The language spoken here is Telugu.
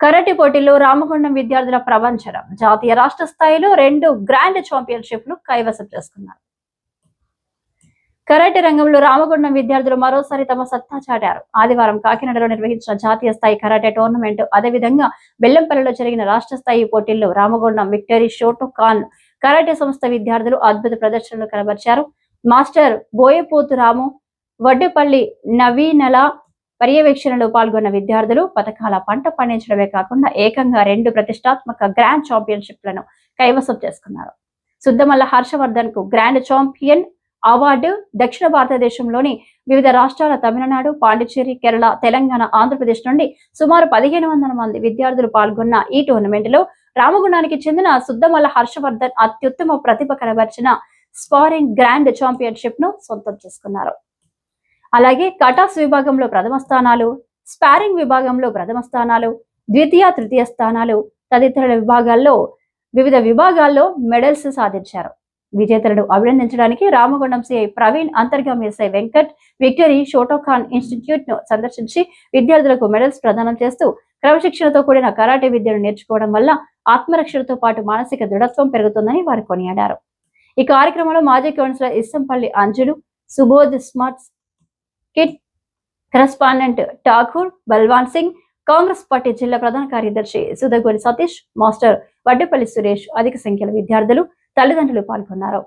కరాటే పోటీల్లో రామగుండం విద్యార్థుల ప్రపంచనం జాతీయ రాష్ట్ర స్థాయిలో రెండు గ్రాండ్ ఛాంపియన్షిప్లు కైవసం చేసుకున్నారు. కరాటే రంగంలో రామగుండం విద్యార్థులు మరోసారి తమ సత్తా చాటారు. ఆదివారం కాకినాడలో నిర్వహించిన జాతీయ స్థాయి కరాటే టోర్నమెంట్ అదేవిధంగా బెల్లంపల్లిలో జరిగిన రాష్ట్ర స్థాయి పోటీల్లో Ramagundam victory Shotokan karate సంస్థ విద్యార్థులు అద్భుత ప్రదర్శనలు కనబరిచారు. మాస్టర్ బోయపోతు రాము వడ్డేపల్లి నవీనల పర్యవేక్షణలో పాల్గొన్న విద్యార్థులు పథకాల పంట పండించడమే కాకుండా ఏకంగా రెండు ప్రతిష్టాత్మక గ్రాండ్ ఛాంపియన్షిప్లను కైవసం చేసుకున్నారు. సుద్దమల్ల హర్షవర్ధన్కు గ్రాండ్ ఛాంపియన్ అవార్డు దక్షిణ భారతదేశంలోని వివిధ రాష్ట్రాల తమిళనాడు పాండిచ్చేరి కేరళ తెలంగాణ ఆంధ్రప్రదేశ్ నుండి సుమారు పదిహేను వందల మంది విద్యార్థులు పాల్గొన్న ఈ టోర్నమెంట్లో రామగుణానికి చెందిన సుద్దమల్ల హర్షవర్ధన్ అత్యుత్తమ ప్రతిభ కనబరిచిన స్పారింగ్ గ్రాండ్ ఛాంపియన్షిప్ను సొంతం చేసుకున్నారు. అలాగే కటాస్ విభాగంలో ప్రథమ స్థానాలు స్పారింగ్ విభాగంలో ప్రథమ స్థానాలు ద్వితీయ తృతీయ స్థానాలు తదితర విభాగాల్లో వివిధ విభాగాల్లో మెడల్స్ సాధించారు. విజేతలను అభినందించడానికి Ramagundam CI Praveen Antargami SI Venkat victory Shotokan ఇన్స్టిట్యూట్ను సందర్శించి విద్యార్థులకు మెడల్స్ ప్రదానం చేస్తూ క్రమశిక్షణతో కూడిన కరాటే విద్యను నేర్చుకోవడం వల్ల ఆత్మరక్షణతో పాటు మానసిక దృఢత్వం పెరుగుతుందని వారు కొనియాడారు. ఈ కార్యక్రమంలో మాజీ councillor Issampalli Anjulu Subodh smart kit correspondent Thakur Balwan Singh Congress party జిల్లా ప్రధాన కార్యదర్శి సుధగోని సతీష్ మాస్టర్ వడ్డేపల్లి సురేష్ అధిక సంఖ్యలో విద్యార్థులు తల్లిదండ్రులు పాల్గొన్నారు.